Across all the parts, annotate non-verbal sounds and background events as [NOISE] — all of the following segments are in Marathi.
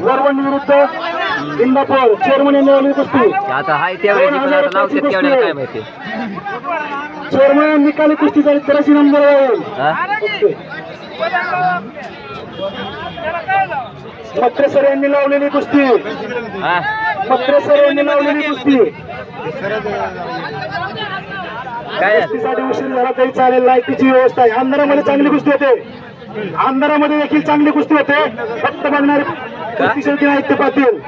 वरवण विरुद्ध इंदापूर चेअरमन यांनी लावलेली कुस्ती. आता हाय आता लावते तेवढ्याला काय माहिती? चेअरमन निकाली कुस्ती झाली तेराशे नंबर मत्रे सर यांनी लावलेली कुस्ती. मत्रे सर यांनी लावलेली कुस्ती. काय? कुस्तीसाठी उशीर झाला तरी चालेल लाईटीची व्यवस्था आहे. अंधारामध्ये चांगली कुस्ती होते. अंधारामध्ये देखील चांगली कुस्ती होते. फक्त बघणारे कुस्ती शेवटी नाही ते पाहतील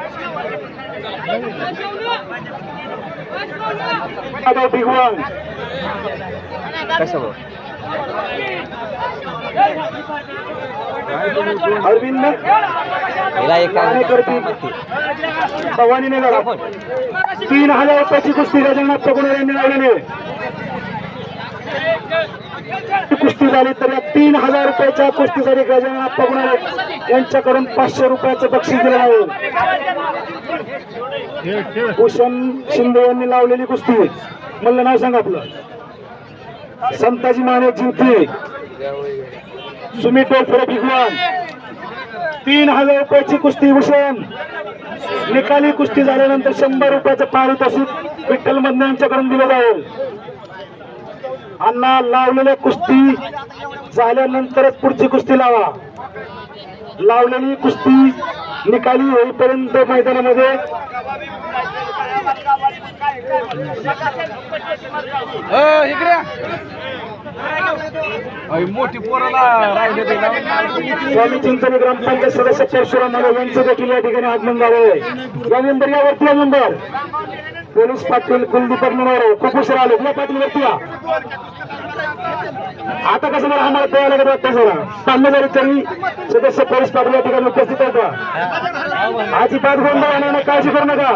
यादव भिगवण कसं बघ अरविंद हिला एक काय करतील भवानी नगर तीन हजार रुपयाची कुस्ती गजाननाथ पगुणे यांनी लावलेली आहे. कुस्ती झाली तर या तीन हजार रुपयाच्या कुस्तीसाठी गजाननाथ पगणार यांच्याकडून पाचशे रुपयाचं बक्षीस दिलं आहे. भूषण शिंदे यांनी लावलेली कुस्ती. मला नाव सांगा आपलं. संताजी माने जिंकले. सुमित डोलफरे भिगवान. तीन हजार रुपयाची कुस्ती भूषण. निकाली कुस्ती झाल्यानंतर शंभर रुपयाचं पारितोषिक विठ्ठल मधन यांच्याकडून दिलं जाईल. अण्णा लावलेल्या कुस्ती झाल्यानंतरच पुढची कुस्ती लावा. लावलेली कुस्ती निकाली होईपर्यंत मैदानामध्ये मोठी पोराला स्वामी चिंचणी ग्रामपंचायत सदस्य परशुराम यांचं देखील या ठिकाणी आगमन झालं आहे या नंबर यावरती या नंबर पोलीस पाटील कुलदीप मनोहर खूप आले. या पाटील वरती या. आता कसं बरं आम्हाला पळायला लागत वाटतं जरा पांडे जरी तरी सदस्य पोलीस पाटील या ठिकाणी उपस्थित होता अजिबात गोंधळ होणार नाही. काळजी करू नका.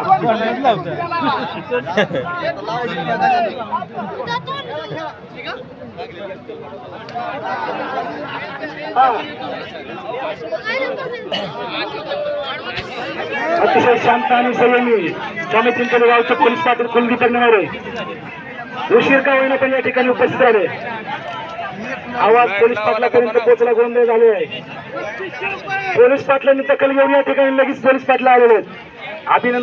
[LAUGHS] अतिशय शांत आणि संयमी स्वामी चिंतन गावचे पोलीस पाटील कुलदीप आहे उशीर का होईना पण या ठिकाणी उपस्थित राहिले. आवाज पोलीस पाटलापर्यंत पोहोचला गोंधळ झाले. आहे पोलीस पाटलांनी दखल घेऊन या ठिकाणी लगेच पोलीस पाटला आलेले आहेत. अभिनंदन.